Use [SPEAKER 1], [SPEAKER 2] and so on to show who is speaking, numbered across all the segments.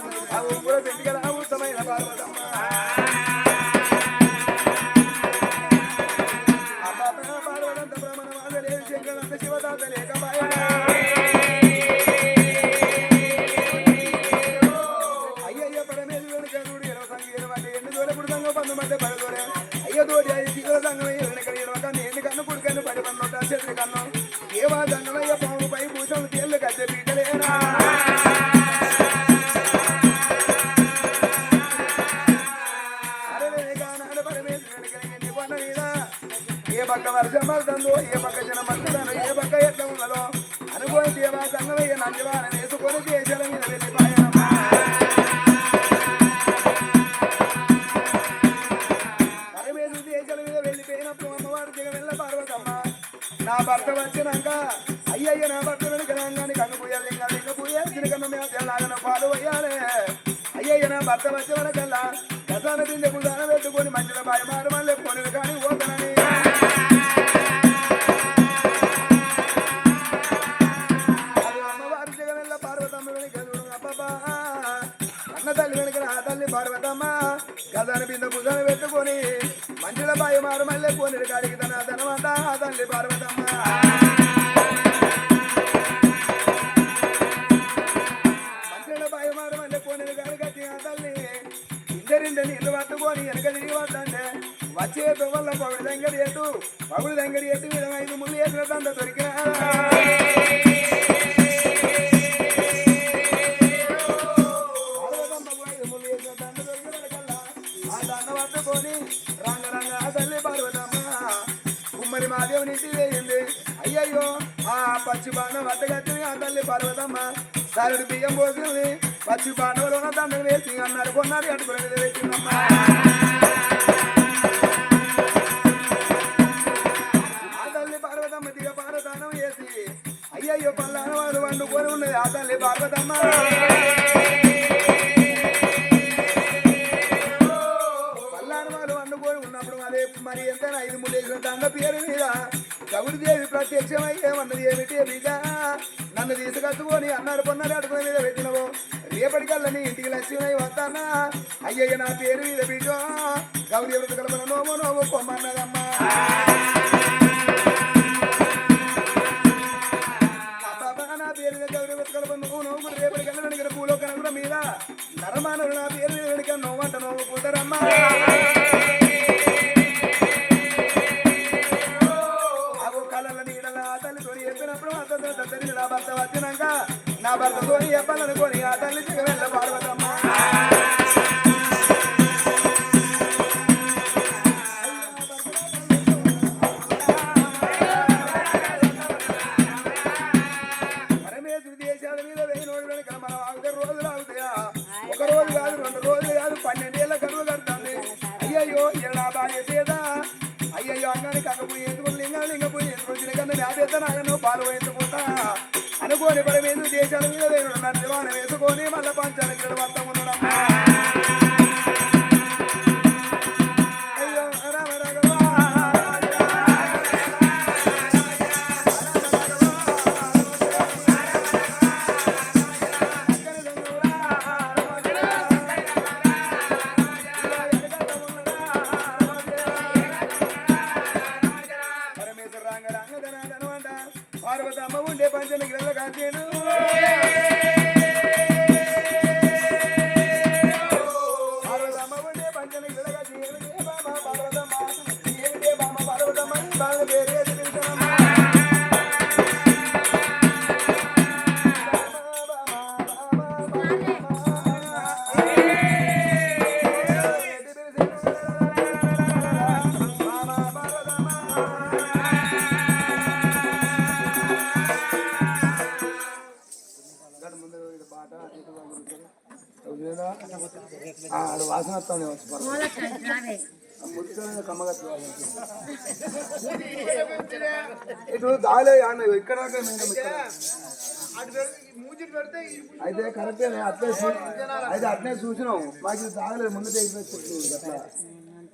[SPEAKER 1] పార్వతమ్మ అగో కూడా పెంటిగల ఉత్తమైన పార్వతమ్మ పార్వతంత బ్రహ్మణ మాదలే శంకరంత శివదాత లేక అయ్యయ్య పరమేశ్వరుడు కరుడు ఇరవ సంగ ఇరవ ఎన్ని దూర పుడుతంగో పందు మధ్య పడదోరే అయ్య తోటి అది దిగుల సంగం వెనక ఇరవ కన్ను ఎన్ని కన్ను పుడుకన్ను పడి పన్నొట్ట చెట్టు కన్ను. నా భర్త వచ్చినాక అయ్యయ్య నా భర్త వెనుక కన్ను పూయాలి ఇంకా లింగ పోయాలి చిన్నకన్న మీద తెల్లాగన పాలు పోయాలి. అయ్యయ్య నా భర్త వచ్చే వరకల్లా గతాన బిందె పుదాన పెట్టుకొని మంచిగా బాయ్ మారు మళ్ళీ కొనులు కానీ ఓ మంచిల బాయి మారు మళ్ళీ పోనీ కాడికి తన ధనమంట తల్లి పార్వతమ్మ. మంచిల మారు మళ్ళీ కోనిరు కాడికి తల్లి ఇద్దరింద నీళ్ళు పట్టుకొని వెనక తిరిగి వద్దంటే వచ్చే పిల్లల పగుడు దగ్గర ఎటు పగుడు దగ్గర ఎటు ఇరవై ఐదు ముళ్ళు ఎట్ల దండ పచ్చి బాణం వద్దగత్తి ఆ తల్లి పర్వతమ్మ. సరుడు బియ్యం పోసింది. పచ్చి బాండవలో ఉన్న దండలు వేసి అన్నారు కొన్నారు అటుకుని వేసిందమ్మా ఆ తల్లి పార్వతమ్మ దిగ పారదానం వేసి అయ్యయ్యో పల్లాన వాళ్ళు వండుకొని ఉన్నది ఆ తల్లి పార్వతమ్మ. పల్లాన వాళ్ళు వండుకొని ఉన్నప్పుడు మరి మరి ఎంత ఐదు ముళ్ళేసిన దండ పేరు మీద గౌరిదేవి ప్రత్యక్షమై ఏమన్నది ఏమిటి బిడ్డ నన్ను తీసుకొచ్చుకొని అన్నారు పొన్నారు అడుగుల మీద పెట్టినవు? రేపటికల్లా నీ ఇంటికి లక్ష్మీ వస్తానా? అయ్యయ్య నా పేరు మీద బిడ్డ గౌరీ ఎవరి కలపన నోము నోము పొమ్మన్నదమ్మా. అబ్బబ్బా, నా పేరు మీద గౌరీ వెతకలప నువ్వు మీద. నరమానవుడు నా పేరు మీద వెనక నవ్వంట నవ్వు నా భర్త తోని చెప్పాలనుకోని ఆ తల్లి దిగ వెళ్ళ పార్వతమ్మ. ఒక రోజు కాదు రెండు రోజులు కాదు పన్నెండేళ్ళ కరువు కడుతుంది అయ్యయ్యో ఇలా బాగా అనుకోని పరమేశ్వరి దేశాల మీద వేయడం అయితే కరెక్టే అట్లే అయితే అట్లే. చూసినాం. మాకు ఇది తాగలేదు అట్లా.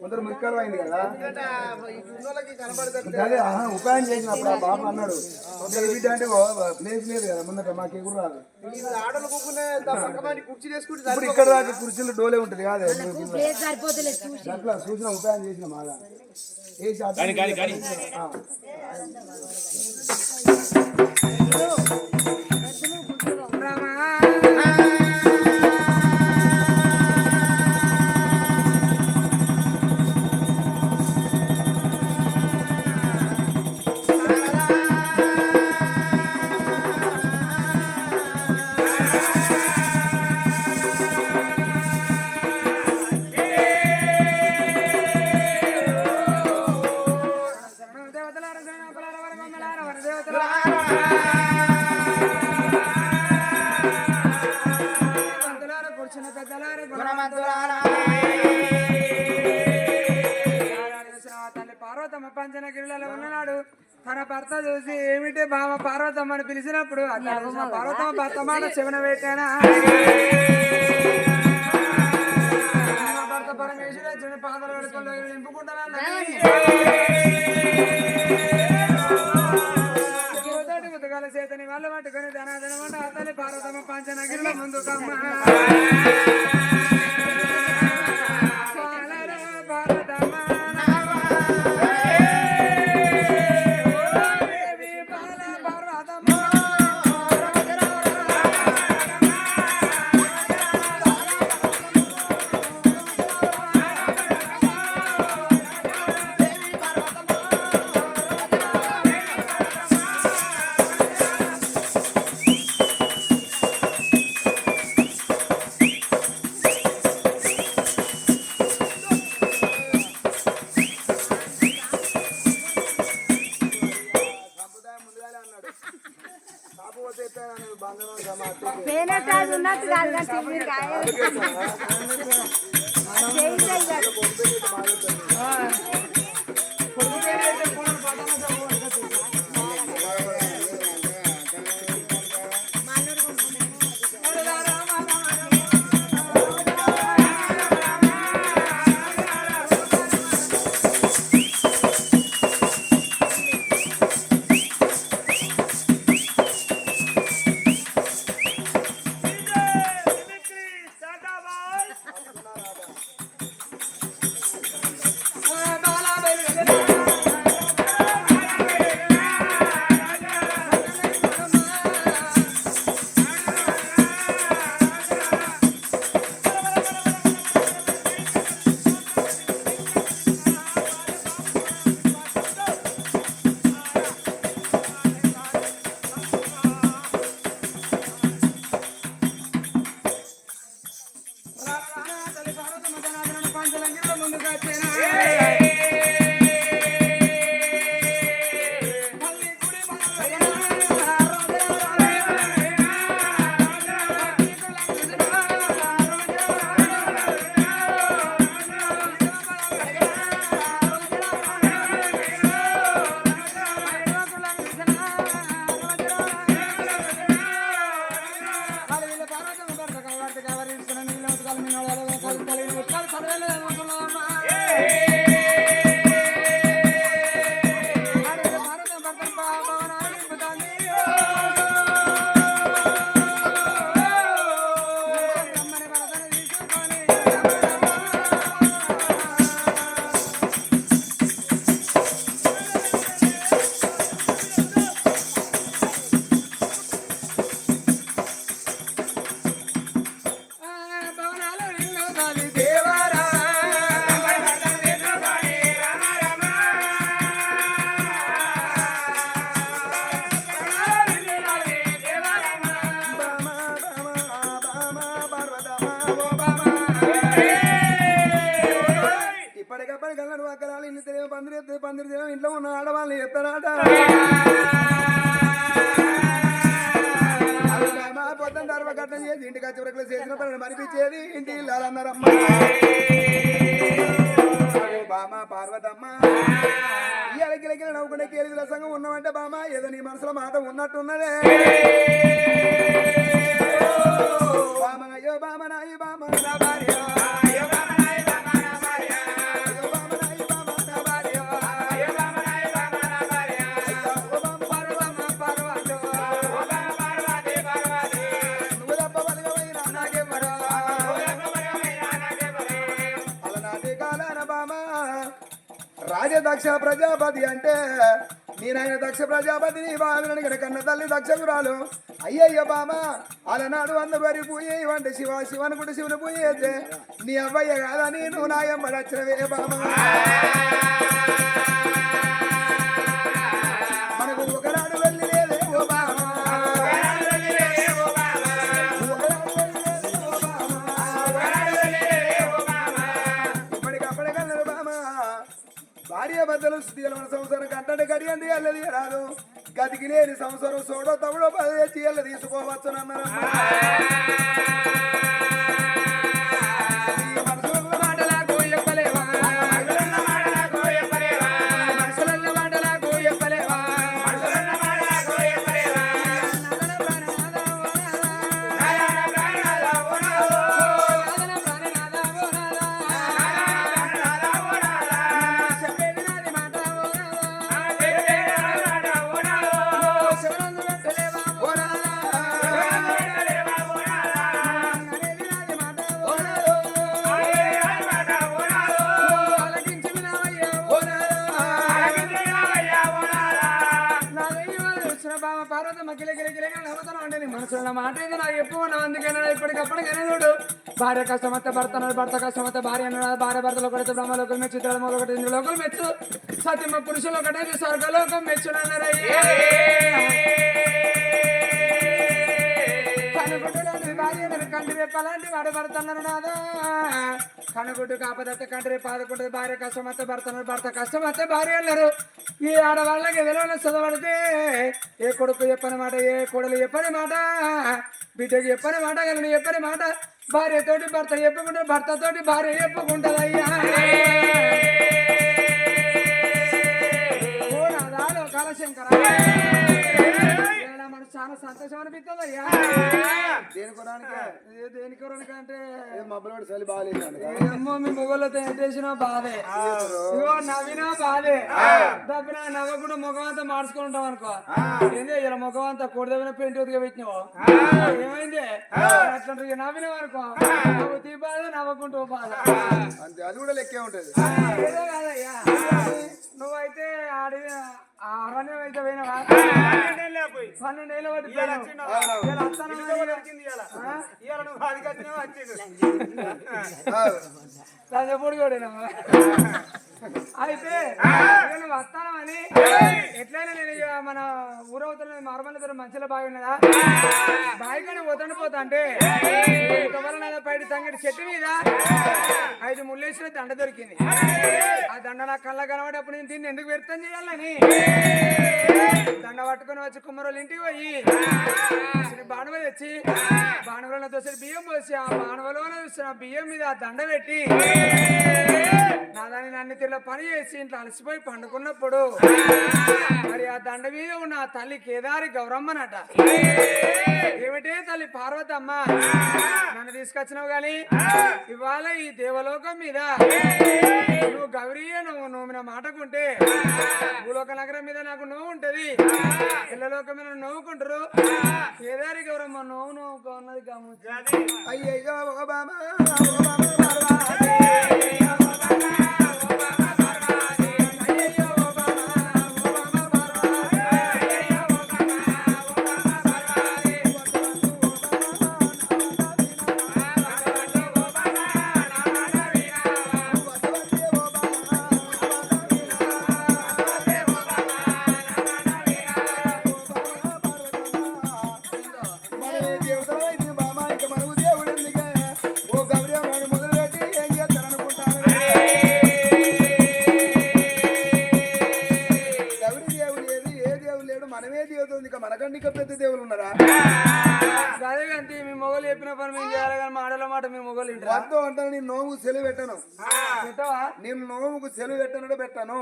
[SPEAKER 1] కొందరు మురికాలు అయింది కదా. అదే ఆహా, ఉపాయం చేసినప్పుడు ఆ బాబు అన్నాడు. "ఒక బిడ్డ అంటే ప్లేస్ లేదు కదా ముందట మాకు ఎగురు రాదు. ఇప్పుడు ఇక్కడ దాకా కుర్చీలు డోలే ఉంటుంది కాదే. అట్లా సూచన ఉపాయం చేసిన మాగా ఏ శాతం ఆ.
[SPEAKER 2] భర్త చూసి ఏమిటి బామ పార్వతమ్మ అని పిలిచినప్పుడు పార్వతమ్మ భర్త మాట శివన పెట్టానా భర్త పరమేశ్వర చిన్న పాదలు యువతోటి ఉతకాల చేతని వాళ్ళు పట్టుకొని ధనాధనమాట అతని పార్వతమ్మ పంచన గిరిల బలగమైన నాకెవ్వరో. అలనాటి కాలాన బామ రాజదక్ష ప్రజాపతి అంటే నేనైన దక్ష ప్రజాపతి నీ కన్న తల్లి దక్షకురాలు అయ్యయ్య బామ అలనాడు అందరు వరి పూయే వంట శివ శివనుకుంటే శివుని పూయేస్తే నీ అవ్వయ్య కాదా నేను నాయమ్మ వచ్చినవే బామ. భార్య బద్దలు స్థితిలో సంవత్సరం కంటే గడియండి అల్లది రాదు? గతికి లేని సంవత్సరం సోడో తవుడో పది తెచ్చి ఎల్ల తీసుకోవచ్చు మాటలకు మనసులో మాట ఇది నాకు ఎక్కువ అందుకైనా ఇప్పటికప్పుడు చూడు. భార్య కష్టమత్తే భర్త అన్నాడు భర్త కష్టమత్తే భార్య అన్నాడు భార్య భర్తలు ఒకటి బ్రహ్మలోకం మెచ్చు చిత్రాలు ఒకటి ఇంద్రలోకం మెచ్చు. సత్యమ పురుషులు ఒకటైతే స్వర్గలోకం మెచ్చునన్నారయ్యా. కనుగుడ్డులోని భార్య నేను కంటి రెప్పాలంటే వాడు భర్తన్నారు నాదా? కనుగుడ్డు కాపదత్తే కంటి రేపు ఆదుకుంటుంది భార్య కష్టం వస్తే భర్త అన్నారు భర్త కష్టం వస్తే భార్య అన్నారు ఈ ఆడవాళ్ళకి ఎదురైనా చదవడితే ఏ కొడుకు చెప్పని మాట ఏ కొడలు చెప్పని మాట బిడ్డకి చెప్పని మాట గలను చెప్పని మాట భార్యతోటి భర్త చెప్పుకుంటారు భర్తతోటి భార్య చెప్పుకుంటుంది అయ్యా ఓ మనసు చాలా సంతోషం అనిపిస్తుంది అయ్యా
[SPEAKER 1] దేని కొరానికే
[SPEAKER 2] కొరకంటే
[SPEAKER 1] ఏ మబ్బులోడు చలి బాగాలేదు
[SPEAKER 2] ఏమో మీ మొగలతో బాధే. ఇగో నవ్వినా బాధే. దబ్బినా నవ్వకుండా ముఖం అంతా మార్చుకుంటాం అనుకో. ఏంది ఇలా ముఖం అంతా కొడదవిన పెయింట్ ఉతిగా పెట్టినావు? ఏమైంది? అట్లా నవ్వినావు అనుకో. నవ్వుతీ బాధ నవ్వకుంటూ బాధ.
[SPEAKER 1] అంతే అది కూడా లెక్కే ఉంటది.
[SPEAKER 2] నువ్వైతే ఆడి అరణ్యం అయితే పోయినావా పన్నెండేళ్ళ బట్టి? తంజపూడి కూడా అయితే నేను నువ్వు వస్తానమని. ఎట్లయినా నేను మన ఊరవుతున్న మార్మల్ దగ్గర మంచిలో బావి ఉన్నదా? బావి కానీ పోతాను పోతా అంటే పైడి తంగడి చెట్టు మీద ఐదు ముళ్ళేసిన దండ దొరికింది. ఆ దండ నా కళ్ళ కనబడేప్పుడు నేను దీన్ని ఎందుకు వ్యర్థం చేయాలని? దండ పట్టుకొని వచ్చి కుమ్మరోళ్ళు ఇంటికి పోయి అసలు తెచ్చి బాణవలో తోసి బియ్యం పోసి ఆ బాణవలో బియ్యం మీద ఆ దండ పెట్టి నా దాన్ని నన్ను తిరిగి పని చేసి ఇంట్లో అలసిపోయి పండుకున్నప్పుడు మరి ఆ దండ మీద ఉన్న ఆ తల్లి కేదారి గౌరమ్మనట. ఏమిటే తల్లి పార్వతమ్మ? నన్ను తీసుకొచ్చినావు గాని? ఇవాళ ఈ దేవలోకం మీద నువ్వు గౌరీ నువ్వు నువ్వు నా మాటకుంటే భూలోక నగరం మీద నాకు నోవు ఉంటది. పిల్లలోకం మీద నవ్వుకుంటారు. కేదారి గౌరమ్మ నోవు నవ్వు ఉన్నది గమనించు అయ్యో బాబా
[SPEAKER 1] వద్దు అంటాను నేను నోముకు సెలవు పెట్టను. నేను నోముకు సెలవు పెట్టను. పెట్టను.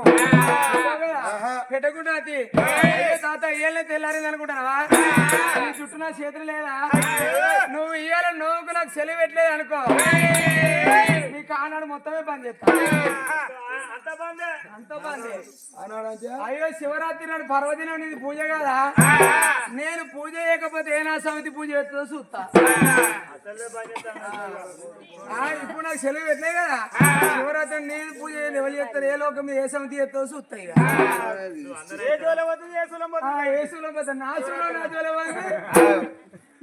[SPEAKER 2] పెట్టకుండా తాత ఇయ్యాలే తెల్లారింది అనుకుంటావా నీ చుట్టూ నా చేతులు లేదా? నువ్వు ఇయ్యాల నోవుకు నాకు సెలవు పెట్టలేదు అనుకో. నీ కానాడు మొత్తమే పని చేస్తా. అంత పని
[SPEAKER 1] అన్నాడంటే
[SPEAKER 2] అయ్యో శివరాత్రి నాడు పర్వదినం నీది పూజ కదా? నేను పూజ చేయకపోతే ఏ నా సమితి పూజ చేస్తుందో చూస్తా. ఇప్పుడు నాకు సెలవు పెట్టలే కదా. శివరాత్రి నేను పూజ. ఎవరు చేస్తారు? ఏ లోకం ఏ సమితి చూస్తా శూలం పోతే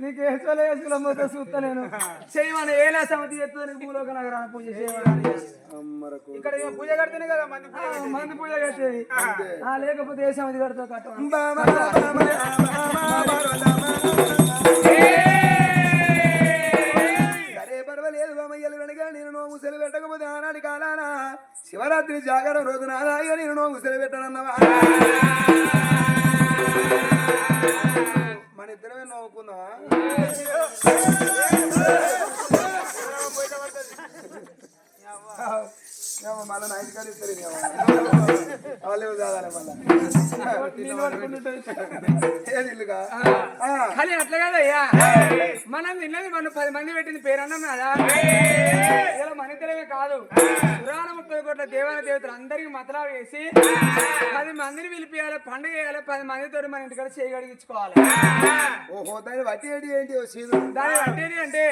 [SPEAKER 2] నీకు ఏ శూలం ఏ శూలం పోతే చూస్తా నేను. చేయమని ఏ నా సమితి చేస్తుందో నీకు భూలోక నగరాన్ని పూజ చేయమని. ఇక్కడ పూజ కడితేనే కదా మంది పూజ మంది పూజ కట్టేది. ఆ, లేకపోతే ఏ సమితి కడతావు కట్టమని.
[SPEAKER 1] శివరాత్రి జాగరం రోజు నాదాయిగా నేను నోము సెలవు మన ఇద్దరమే నవ్వుకుందామా మళ్ళీ నైట్ ఇస్తారు వాళ్ళు చదవాలి
[SPEAKER 2] అట్లా కాదయ్యా మనం తిన్నది మనం పది మంది పెట్టింది పేరు అన్నాం కదా ఇలా మన ఇద్దరమే కాదు. పురాణ ముప్పై కోట్ల దేవాల దేవతలు అందరికి మతలా వేసి పది మందిని పిలిపియాలి పండుగ చేయాలి పది మందితో మన ఇంటికాడ చేయి కడిగించుకోవాలి.
[SPEAKER 1] ఓహో దాన్ని బట్టి ఏంటి
[SPEAKER 2] దాని అట్టేది అంటే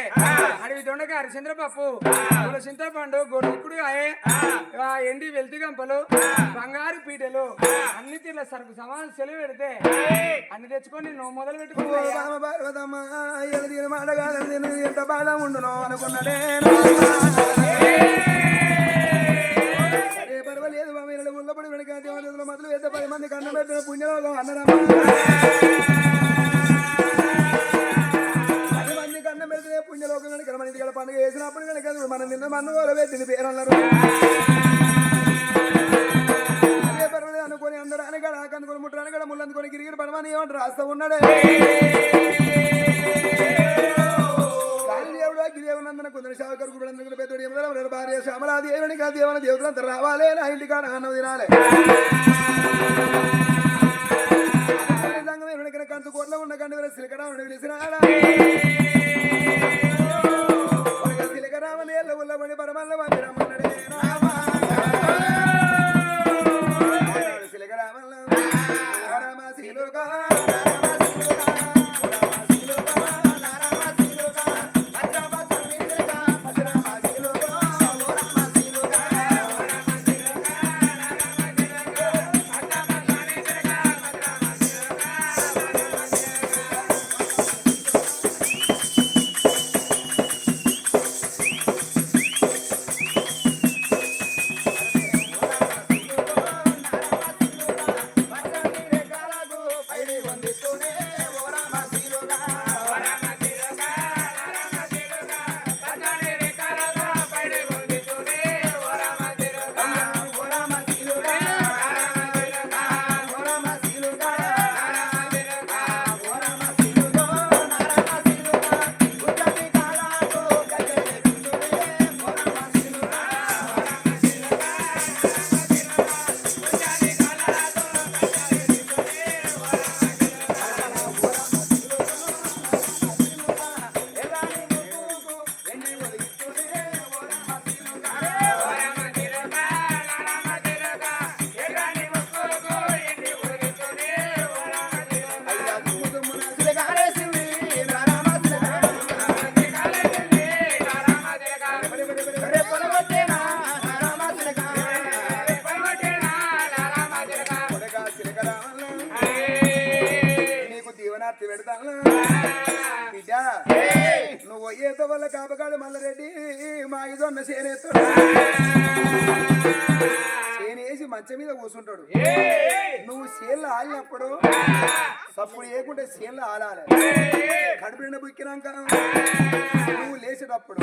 [SPEAKER 2] అడవి దొండకాయ హరిచంద్ర పప్పు పూల చింతపండు ఆ ఎండి వెల్తి గంపలు బంగారు పీటలు అన్ని తీర్ల సరుకు సమానం సెలవు పెడితే అన్ని తెచ్చుకొని నువ్వు మొదలు పెట్టుకో
[SPEAKER 1] మాట ఎంత బాధ ఉండునో అనుకున్నదే. పర్వాలేదు బామ ఇళ్ళ ముళ్ళపడి వెనక దేవతలు మొదలు వేస్తే పది మంది కన్న పెట్టిన పుణ్యలోకం అన్నదమ్మా. పుణ్యలోకంలో పెడితే మన ఇంటికి పండుగ వేసినప్పుడు కనుక మనం నిన్న మన వాళ్ళవే పెట్టింది పేరు అన్నారు అనుకొని అందరూ అనగడ కనుకొని ముట్టరు అనగడ ముళ్ళు అందుకొని గిరిగిరి పడమని ఏమంటారు? రాస్తా ఉన్నాడే. దేవుడు కొందరు శావకరు పెద్దోడు భార్య శ్యామలా దేవుని కా దేవన దేవతలంతా రావాలే నా ఇంటి కాడ అన్నం తినాలే కంచు కోట్ల ఉన్న కండి వేల సిలకరాముడు పిలిచినాడా పరమల్ల వంటి నువ్వు చేన్లు ఆలినప్పుడు సప్పుడు వేయకుంటే చేన్లు ఆలాలి. కడుపు నిండా బుక్కినాక నువ్వు లేచేటప్పుడు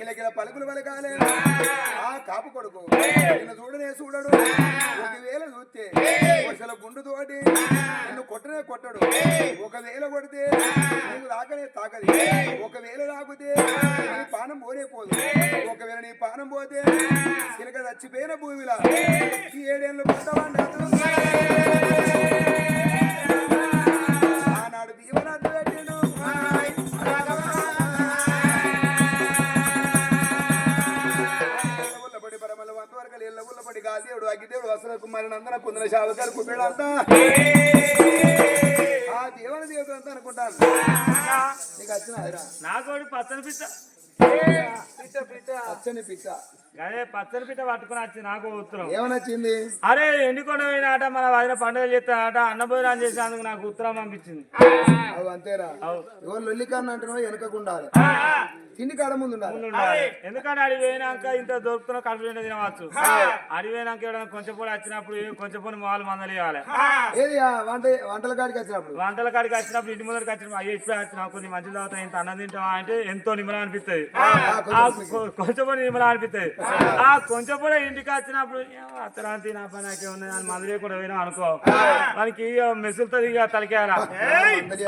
[SPEAKER 1] కిలకిల పలుకులు పలకాలే ఆ కాపు కొడుకు నిన్ను చూడనే చూడడు. ఒకవేళ చూస్తే వర్షాల గుండు తోటి నిన్ను కొట్టనే కొట్టడు. ఒకవేళ కొడితే నీకు రాకనే తాకది ఒకవేళ తాగితే నీ పానం పోనేపోదు ఒకవేళ నీ పానం పోతే చిలక చచ్చిపోయిన భూమిలా. ఈ ఏడేళ్ళు పడ్డవాడు ఆనాడు దీవనాథ్ పెట్టిండు ఉల్లపడి పరమల గాదేవుడు అగ్గిదేవుడు వసల కుమారి నందన కుందన శావకాలు కుబేడంతా ఆ దేవన దేవత అంతా అనుకుంటాను నీకు వచ్చిన
[SPEAKER 3] నాకోటి పచ్చని పిట్ట
[SPEAKER 2] పిచ్చ పిచ్చ.
[SPEAKER 1] పచ్చని పిచ్చ.
[SPEAKER 3] అదే పచ్చని పిట్ట పట్టుకుని వచ్చి నాకు ఉత్తరం.
[SPEAKER 1] ఏమనొచ్చింది?
[SPEAKER 3] అరే ఎండుకొండ పోయినాట మన వదిన పండుగ చేస్తానట అన్నభోజనం చేసేందుకు నాకు ఉత్తరం పంపించింది.
[SPEAKER 1] అవి అంతేరా. ఎవరు లొల్లికన్నా అంటున్నావు వెనకకు ఉండాలి. తిండి కాడ ముందు.
[SPEAKER 3] ఎందుకంటే అడిగి పోయినాక ఇంత దొరుకుతున్నా కడుపు నిండా తినవచ్చు. అడిగి పోయినాక ఎవడైనా కొంచెం పొడి వచ్చినప్పుడు ఏం కొంచెం పొడి మాలు మందలు ఇవ్వాలి.
[SPEAKER 1] వంట వంటల కాడికి వచ్చినప్పుడు?
[SPEAKER 3] వంటల కాడికి వచ్చినప్పుడు ఇంటి ముందరికి వచ్చినప్పుడు అయ్యో ఇప్పుడే వచ్చినా కొంచెం మంచి తర్వాత ఇంత అన్నం తింటావా అంటే ఎంతో నిమ్మలం అనిపిస్తుంది. కొంచెం పొడి నిమ్మలం అనిపిస్తుంది. ఆ కొంచెం పొడి ఇంటికి వచ్చినప్పుడు అత్తరాంతి నా పని నాకే ఉన్నది అని మందులే కూడా పోయినా అనుకో. మనకి ఇక మెసులుతుంది ఇక తలకేయాల?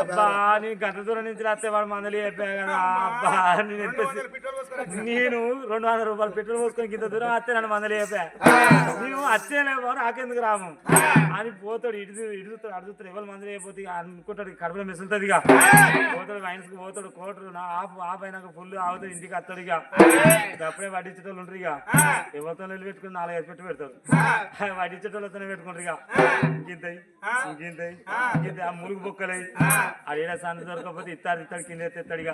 [SPEAKER 3] అబ్బా నీ గంట దూరం నుంచి వస్తే వాడు మందులు చెప్పా కదా అబ్బా నేను ఎంత నేను రెండు వందల రూపాయలు పెట్రోల్ పోసుకొని ఇంత దూరం వస్తే నన్ను మందలు చెప్పా నేను వచ్చేలేమో నాకెందుకు రాము? అని పోతాడు ఇటు అటు చూస్తాడు ఎవరు మందులు అయిపోతే అనుకుంటాడు కడుపులో మెసులుతుంది ఇక. పోతాడు వైన్స్కి పోతాడు కోటరు నా ఆఫ్ ఆఫ్ అయినాక ఫుల్ ఆవుతాడు ఇంటికి వస్తాడు ఇక. అప్పుడే వడ్డించేటోళ్ళు ఉంటారు ఇక. ఎవరితో నిల్లు పెట్టుకుని నాలుగు ఐదు పెట్టి పెడతాడు వడ్డించేటోళ్ళతోనే పెట్టుకుంటారు ఇక. ఇంకింతయి ఇంకింతయి ఇంకింత ఆ మురుగు బొక్కలై అడిగిన సన్న దొరకకపోతే ఇత్తాడు ఇత్తాడు కింద ఎత్తాడు ఇక.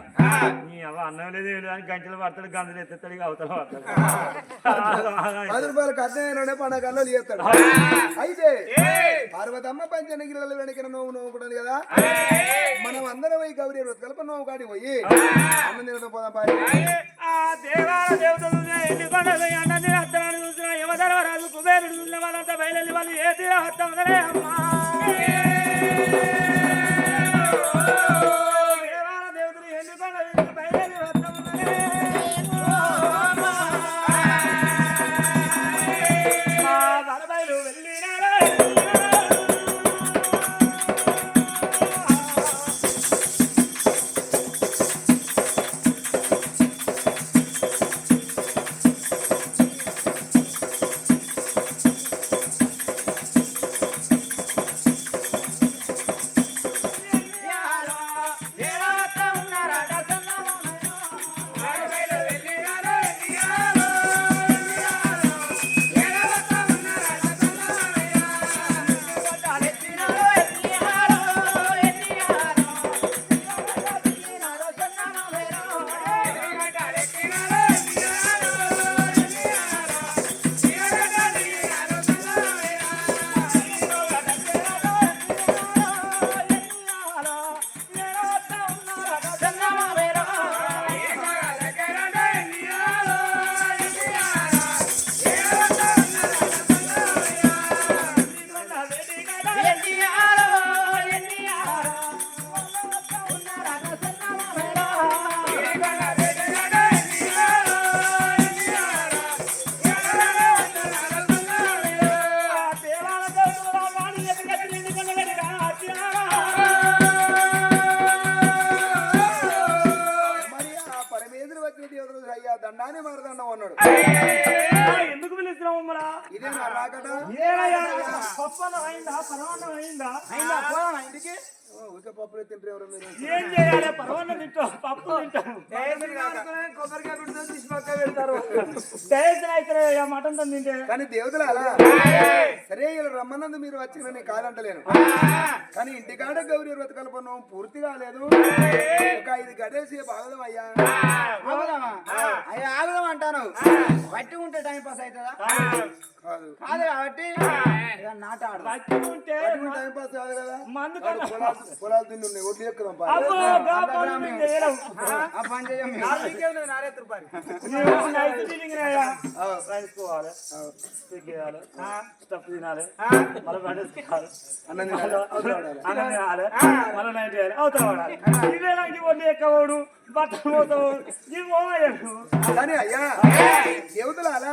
[SPEAKER 3] నీ అవ్వ అన్నం లేదు ఏం లేదు అని గంటలు పడతాడు గంజలు ఎత్తాడు ఇక అవతల పడతాడు.
[SPEAKER 1] పది రూపాయలు కట్టిన పండగల్లో చేస్తాడు అయితే పార్వతమ్మ పంచన గిల్లల వెనక నోవు నవ్వుకుంటుంది కదా? మనం అందరం పోయి గౌరీ కలప నోవు కాడి పోయి అన్నం తినడం పోదాం.
[SPEAKER 3] ఆ దేవాల దేవతలు ఎన్నికొండలు అన్నది అత్తనాన్ని చూసిన కుబేరుడు చూసిన వాళ్ళంతా బయలుదేరి వాళ్ళు ఏ తీర అమ్మా! preto em. తింటాం పప్పు తింటాం.
[SPEAKER 2] కొబ్బరికాయ తీసి పక్క పెడతారు.
[SPEAKER 3] మటన్తో తింటే.
[SPEAKER 1] కానీ దేవతలు అలా? సరే ఇలా రమ్మన్నందు మీరు వచ్చి నేను కాదంటలేను. కానీ ఇంటికాడ గౌరీ వ్రత కల్పనం పూర్తి కాలేదు. ఒక ఐదు గడేసి బాగదం అయ్యా.
[SPEAKER 2] అయ్యా ఆగుదాం అంటాను? బట్టి ఉంటే టైం పాస్ అవుతుందా?
[SPEAKER 1] కాదు.
[SPEAKER 2] కాదు కాబట్టి నాట ఆడదాం.
[SPEAKER 3] ఉంటే
[SPEAKER 1] టైం పాస్ కాదు కదా? పొలాలు ఉన్నాయి ఒడ్లు ఎక్కుదాం
[SPEAKER 3] మేము చేయలేం. స్టఫ్ తినాలి. మళ్ళీ పడేసుకోవాలి
[SPEAKER 1] అన్నం తినాలి, అవతల పడాలి.
[SPEAKER 3] అన్నం తినాలి. మళ్ళీ నైట్ చేయాలి. అవతల పడాలి ఇదే నాకు వడ్డీ ఎక్కవోడు బట్టలు పోతావు. ఇవి పోవయ్యాడు
[SPEAKER 1] కానీ అయ్యా. దేవతలు అలా